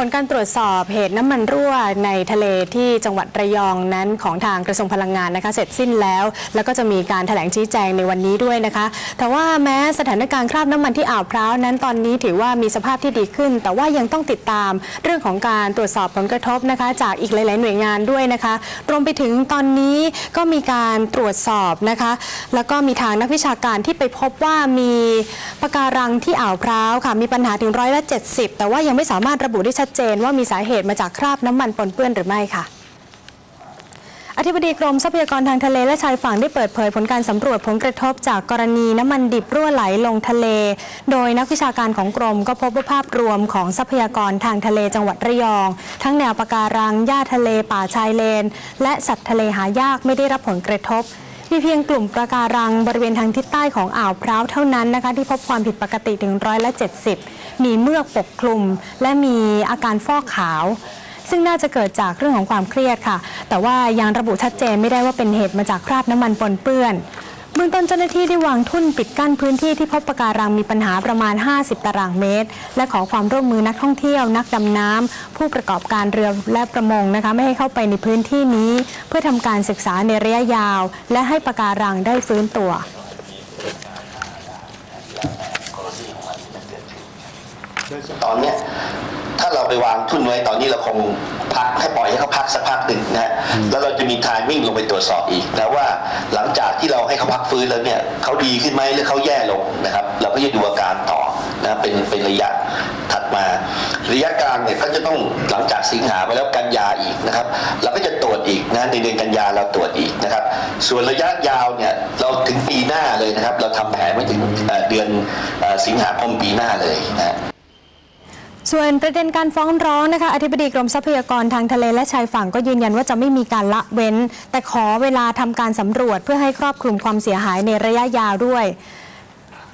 ผลการตรวจสอบเหตุน้ำมันรั่วในทะเลที่จังหวัดระยองนั้นของทางกระทรวงพลังงานนะคะ เสร็จสิ้นแล้ว แล้วก็จะมีการแถลงชี้แจงในวันนี้ด้วยนะคะ แต่ว่าแม้สถานการณ์คราบน้ำมันที่อ่าวพร้าวนั้นตอนนี้ถือว่ามีสภาพที่ดีขึ้น แต่ว่ายังต้องติดตามเรื่องของการตรวจสอบผลกระทบนะคะ จากอีกหลาย ๆ หน่วยงานด้วยนะคะรวมไปถึงตอนนี้ก็มีการตรวจสอบนะคะ แล้วก็มีทางนักวิชาการที่ไปพบว่ามีปะการังที่อ่าวพร้าวค่ะมีปัญหาถึงร้อยละ 70 แต่ว่ายังไม่สามารถระบุได้ชัดเจนว่ามีสาเหตุมาจากคราบน้ำมันปนเปื้อนหรือไม่ค่ะอธิบดีกรมทรัพยากรทางทะเลและชายฝั่งได้เปิดเผยผลการสำรวจผลกระทบจากกรณีน้ำมันดิบรั่วไหลลงทะเล โดยนักวิชาการของกรมก็พบว่าภาพรวมของทรัพยากรทางทะเลจังหวัดระยอง ทั้งแนวปะการังหญ้าทะเลป่าชายเลน และสัตว์ทะเลหายากไม่ได้รับผลกระทบ มีเพียงกลุ่มประการังบริเวณทางทิศใต้ของอ่าวพร้าวเท่านั้นนะคะ ที่พบความผิดปกติถึงร้อยละ 70 มีเมือกปกคลุม และมีอาการฟอกขาว ซึ่งน่าจะเกิดจากเรื่องของความเครียดค่ะ แต่ว่ายังระบุชัดเจนไม่ได้ว่าเป็นเหตุมาจากคราบน้ำมันปนเปื้อน เบื้องต้นเจ้าหน้าที่ได้วางทุ่นปิดกั้นพื้นที่ที่พบปะการังมีปัญหาประมาณ 50 ตารางเมตร และขอความร่วมมือนักท่องเที่ยว นักดำน้ำผู้ประกอบการเรือและประมงนะคะไม่ให้เข้าไปในพื้นที่นี้ เพื่อทำการศึกษาในระยะยาว และให้ปะการังได้ฟื้นตัวตอนเนี้ยถ้าเราไปวางทุนไว้ตอนนี้เราคงพักให้ปล่อยให้เขาพักสักพักหนึ่งนะฮะแล้วเราจะ มีทายมิ่งลงไปตรวจสอบอีกนะว่าหลังจากที่เราให้เขาพักฟื้นแล้วเนี่ยเขาดีขึ้นไหมหรือเขาแย่ลงนะครับ เราก็จะดูอาการต่อนะเป็นเป็นระยะถัดมา ระยะกลางเนี่ยก็จะต้องหลังจากสิงหาไปแล้วกันยาอีกนะครับ เราก็จะตรวจอีกนะในเดือนกันยาเราตรวจอีกนะครับ ส่วนระยะยาวเนี่ยเราถึงปีหน้าเลยนะครับ เราทำแผนไว้ถึงเดือนสิงหาคมปีหน้าเลยนะฮะ ส่วนประเด็นการฟ้องร้องนะคะอธิบดีกรมทรัพยากรทางทะเลและชายฝั่งก็ยืนยันว่าจะไม่มีการละเว้น แต่ขอเวลาทำการสำรวจเพื่อให้ครอบคลุมความเสียหายในระยะยาวด้วย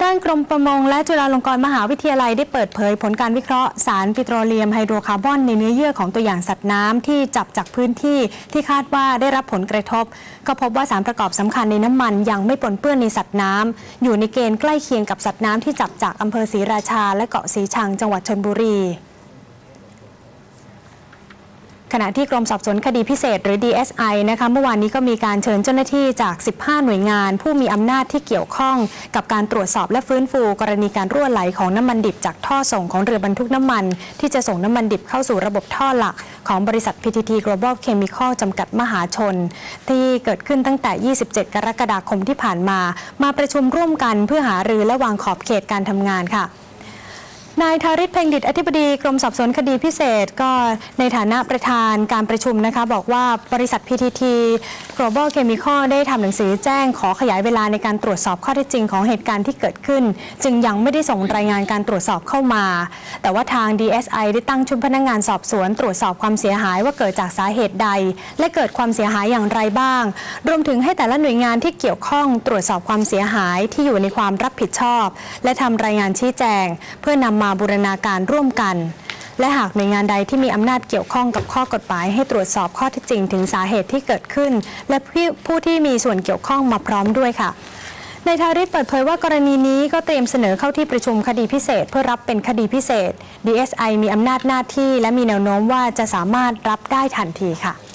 ด้านกรมประมงและจุฬาลงกรณ์มหาวิทยาลัยได้เปิดเผยผลการวิเคราะห์สารปิโตรเลียมไฮโดรคาร์บอนในเนื้อเยื่อของตัวอย่างสัตว์น้ำที่จับจากพื้นที่ที่คาดว่าได้รับผลกระทบ ก็พบว่าสารประกอบสำคัญในน้ำมันยังไม่ปนเปื้อนในสัตว์น้ำอยู่ในเกณฑ์ใกล้เคียงกับสัตว์น้ำที่จับจากอำเภอศรีราชา และเกาะสีชังจังหวัดชนบุรี ขณะที่กรมสอบสวนคดีพิเศษหรือ DSI นะคะเมื่อวานนี้ก็มีการเชิญเจ้าหน้าที่จาก 15 หน่วยงาน ผู้มีอำนาจที่เกี่ยวข้อง กับการตรวจสอบและฟื้นฟู กรณีการรั่วไหลของน้ำมันดิบจากท่อส่งของเรือบรรทุกน้ำมัน ที่จะส่งน้ำมันดิบเข้าสู่ระบบท่อหลัก ของบริษัท PTT Global Chemical จำกัดมหาชน ที่เกิดขึ้นตั้งแต่ 27 กรกฎาคมที่ผ่านมา มาประชุมร่วมกันเพื่อหารือและวางขอบเขตการทำงานค่ะ นายธาริศเพ่งดิตอธิบดีกรมสอบสวนคดีพิเศษ ก็ในฐานะประธานการประชุมนะคะ บอกว่าบริษัท PTT Global Chemical ได้ทำหนังสือแจ้งขอขยายเวลาในการตรวจสอบข้อเท็จจริงของเหตุการณ์ที่เกิดขึ้น จึงยังไม่ได้ส่งรายงานการตรวจสอบเข้ามา แต่ว่าทาง DSI ได้ตั้งชุดพนักงงานสอบสวน ตรวจสอบความเสียหายว่าเกิดจากสาเหตุใด และเกิดความเสียหายอย่างไรบ้าง รวมถึงให้แต่ละหน่วยงานที่เกี่ยวข้องตรวจสอบความเสียหายที่อยู่ในความรับผิดชอบ และทำรายงานชี้แจง เพื่อนำมาบูรณาการร่วมกัน และหากหน่วยงานใดที่มีอำนาจเกี่ยวข้องกับข้อกฎหมาย ให้ตรวจสอบข้อเท็จจริงถึงสาเหตุที่เกิดขึ้น และผู้ที่มีส่วนเกี่ยวข้องมาพร้อมด้วยค่ะในทาริศเปิดเผยว่ากรณีนี้ก็เตรียมเสนอเข้าที่ประชุมคดีพิเศษ เพื่อรับเป็นคดีพิเศษ DSI มีอำนาจหน้าที่ และมีแนวโน้มว่าจะสามารถรับได้ทันทีค่ะ